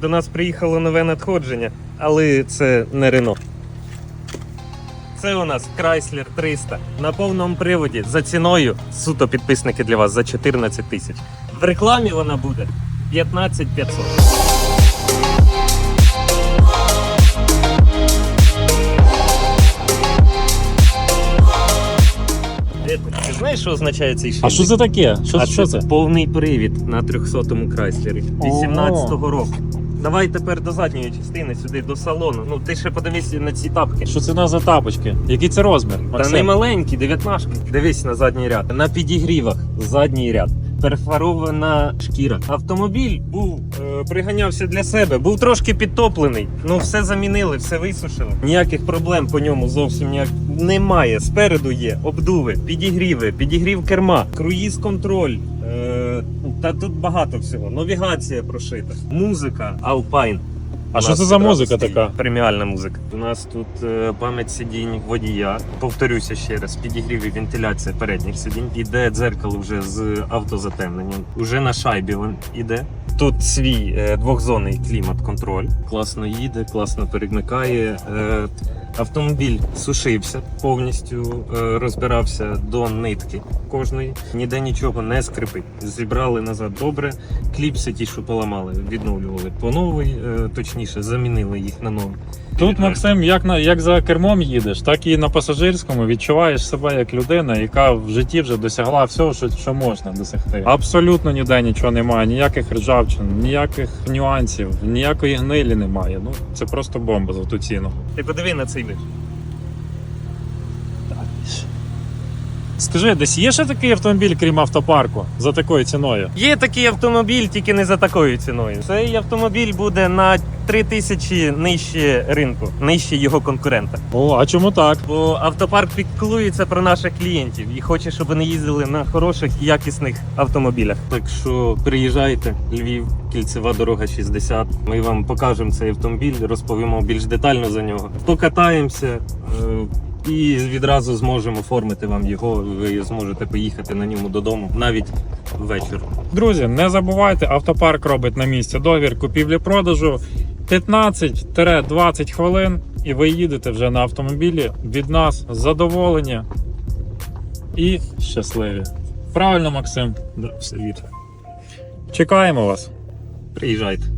До нас приїхало нове надходження, але це не Рено. Це у нас Chrysler 300 на повному приводі за ціною суто підписники для вас за 14 тисяч. В рекламі вона буде 15 500. Ти знаєш, що означає цей шильдик? А що це таке? Що, а що це? повний привід на 300-му Крайслері 18-го року. Давай тепер до задньої частини сюди, до салону. Ну ти ще подивись на ці тапки. Що це на за тапочки? Який це розмір? Та Максим? не маленькі, дев'ятнашки. Дивись на задній ряд. На підігрівах задній ряд. Перфарована шкіра. Автомобіль був е, приганявся для себе, був трошки підтоплений. Ну все замінили, все висушили. Ніяких проблем по ньому зовсім ніяк немає. Спереду є обдуви, підігріви, підігрів керма, круїз контроль. Та тут багато всього. Навігація прошита, музика, Alpine. А що це за музика така? Преміальна музика. У нас тут е, пам'ять сидінь водія. Повторюся ще раз: підігрів і вентиляція передніх сидінь. Іде дзеркало вже з автозатемненням. Уже на шайбі він іде. Тут свій е, двохзонний клімат-контроль. Класно їде, класно перемикає. Е, автомобіль сушився повністю, е, розбирався до нитки кожної. Ніде нічого не скрипить. Зібрали назад добре. Кліпси ті, що поламали, відновлювали по новій, е, точніше, замінили їх на нові. Тут, Максим, як на як за кермом їдеш, так і на пасажирському відчуваєш себе як людина, яка в житті вже досягла всього, що, що можна досягти. Абсолютно ніде нічого немає, ніяких ржавчин, ніяких нюансів, ніякої гнилі немає. Ну це просто бомба за ту ціну. Ти подиви на цей вид. Скажи, десь є ще такий автомобіль, крім автопарку, за такою ціною? Є такий автомобіль, тільки не за такою ціною. Цей автомобіль буде на 3 тисячі нижче ринку, нижче його конкурента. О, а чому так? Бо автопарк піклується про наших клієнтів і хоче, щоб вони їздили на хороших і якісних автомобілях. Так що приїжджайте, Львів, кільцева дорога 60. Ми вам покажемо цей автомобіль, розповімо більш детально за нього. Покатаємося. І відразу зможемо оформити вам його. Ви зможете поїхати на ньому додому навіть ввечері. Друзі, не забувайте, автопарк робить на місці довір купівлі-продажу 15-20 хвилин, і ви їдете вже на автомобілі від нас задоволені і щасливі. Правильно, Максим? Да, все вірно. Чекаємо вас. Приїжджайте.